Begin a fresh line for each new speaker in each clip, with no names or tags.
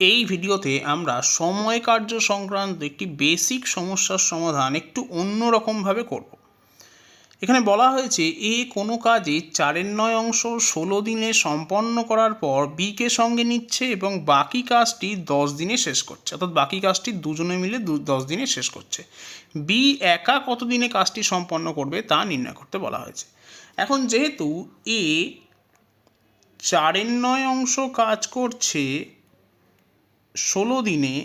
এই ভিডিওতে আমরা সময় কার্য সংক্রান্ত একটি বেসিক সমস্যার সমাধান একটু অন্য অন্যরকমভাবে করব। এখানে বলা হয়েছে, এ কোনো কাজে চারের নয় অংশ ষোলো দিনে সম্পন্ন করার পর বিকে সঙ্গে নিচ্ছে এবং বাকি কাজটি দশ দিনে শেষ করছে। অর্থাৎ বাকি কাজটি দুজনে মিলে দশ দিনে শেষ করছে। বি একা কত দিনে কাজটি সম্পন্ন করবে তা নির্ণয় করতে বলা হয়েছে। এখন যেহেতু এ চারের নয় অংশ কাজ করছে ষোলো দিনে,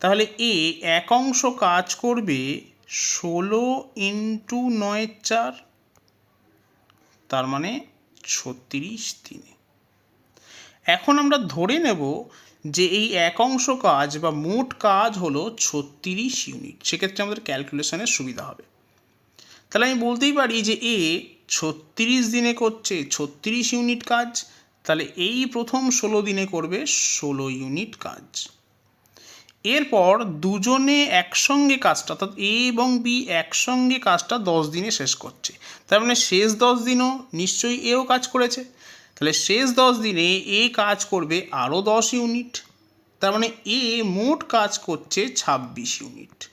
তাহলে এ এক অংশ কাজ করবে ষোলো ইন্টু নয় চার, তার মানে ছত্রিশ দিনে। এখন আমরা ধরে নেব যে এই এক অংশ কাজ বা মোট কাজ হলো ছত্রিশ ইউনিট, সেক্ষেত্রে আমাদের ক্যালকুলেশনের সুবিধা হবে। তাহলে আমি বলতেই পারি যে এ ছত্রিশ দিনে করছে, ছত্রিশ ইউনিট কাজ তাহলে এই প্রথম ষোলো দিনে করবে ষোলো ইউনিট কাজ। এরপর দুজনে একসঙ্গে কাজটা, অর্থাৎ এ এবং বি একসঙ্গে কাজটা দশ দিনে শেষ করছে। তার মানে শেষ দশ দিনও নিশ্চয়ই এও কাজ করেছে। তাহলে শেষ দশ দিনে এ কাজ করবে আরও দশ ইউনিট। তার মানে এ মোট কাজ করছে ছাব্বিশ ইউনিট।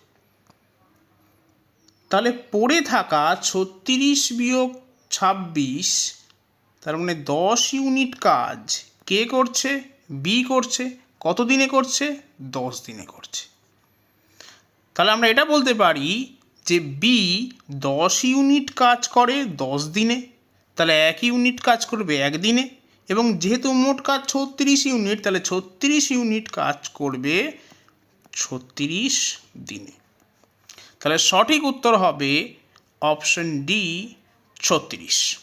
তাহলে পড়ে থাকা ছত্রিশ বিয়োগ ছাব্বিশ তার মানে দশ ইউনিট কাজ কে করছে? বি করছে। কত দিনে করছে? দশ দিনে করছে। তাহলে আমরা এটা বলতে পারি যে বি দশ ইউনিট কাজ করে দশ দিনে। তাহলে এক ইউনিট কাজ করবে একদিনে এবং যেহেতু মোট কাজ ছত্রিশ ইউনিট, তাহলে ছত্রিশ ইউনিট কাজ করবে ছত্রিশ দিনে। তাহলে সঠিক উত্তর হবে অপশন ডি ছত্রিশ।